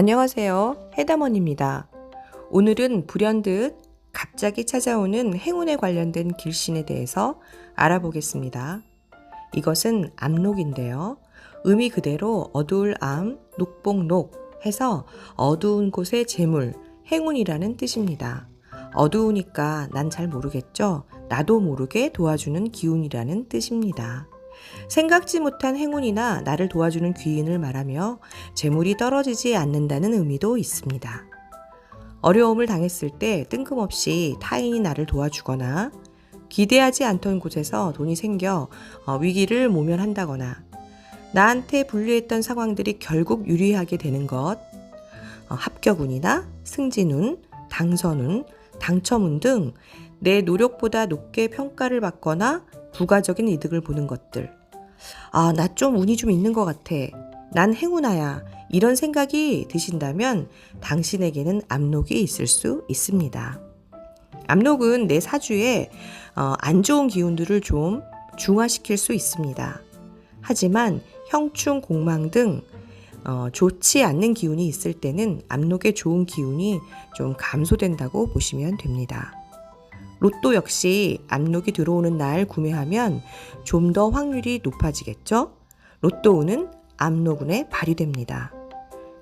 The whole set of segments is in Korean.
안녕하세요. 해담원입니다. 오늘은 불현듯 갑자기 찾아오는 행운에 관련된 길신에 대해서 알아보겠습니다. 이것은 암록인데요. 의미 그대로 어두울 암, 녹복록 해서 어두운 곳의 재물, 행운이라는 뜻입니다. 어두우니까 난 잘 모르겠죠? 나도 모르게 도와주는 기운이라는 뜻입니다. 생각지 못한 행운이나 나를 도와주는 귀인을 말하며 재물이 떨어지지 않는다는 의미도 있습니다. 어려움을 당했을 때 뜬금없이 타인이 나를 도와주거나 기대하지 않던 곳에서 돈이 생겨 어, 위기를 모면한다거나 나한테 불리했던 상황들이 결국 유리하게 되는 것, 어, 합격운이나 승진운, 당선운, 당첨운 등 내 노력보다 높게 평가를 받거나 부가적인 이득을 보는 것들. 아, 나 좀 운이 좀 있는 것 같아. 난 행운아야. 이런 생각이 드신다면 당신에게는 압록이 있을 수 있습니다. 압록은 내 사주에 어, 안 좋은 기운들을 좀 중화시킬 수 있습니다. 하지만 형충, 공망 등 어, 좋지 않는 기운이 있을 때는 압록의 좋은 기운이 좀 감소된다고 보시면 됩니다. 로또 역시 압록이 들어오는 날 구매하면 좀 더 확률이 높아지겠죠? 로또운은 압록운에 발휘됩니다.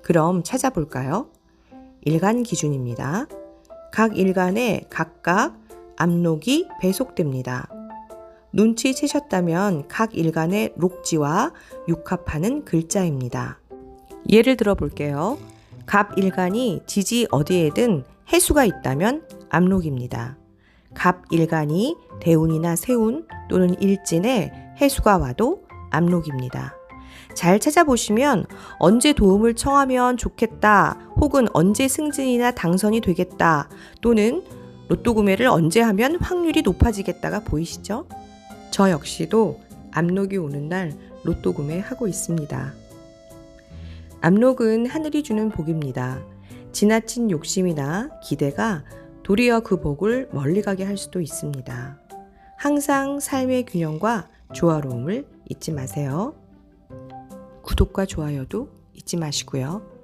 그럼 찾아볼까요? 일간 기준입니다. 각 일간에 각각 압록이 배속됩니다. 눈치채셨다면 각 일간의 록지와 육합하는 글자입니다. 예를 들어 볼게요. 갑 일간이 지지 어디에든 해수가 있다면 압록입니다. 갑 일간이 대운이나 세운 또는 일진에 해수가 와도 압록입니다. 잘 찾아보시면 언제 도움을 청하면 좋겠다 혹은 언제 승진이나 당선이 되겠다 또는 로또 구매를 언제 하면 확률이 높아지겠다가 보이시죠? 저 역시도 압록이 오는 날 로또 구매하고 있습니다. 압록은 하늘이 주는 복입니다. 지나친 욕심이나 기대가 도리어 그 복을 멀리 가게 할 수도 있습니다. 항상 삶의 균형과 조화로움을 잊지 마세요. 구독과 좋아요도 잊지 마시고요.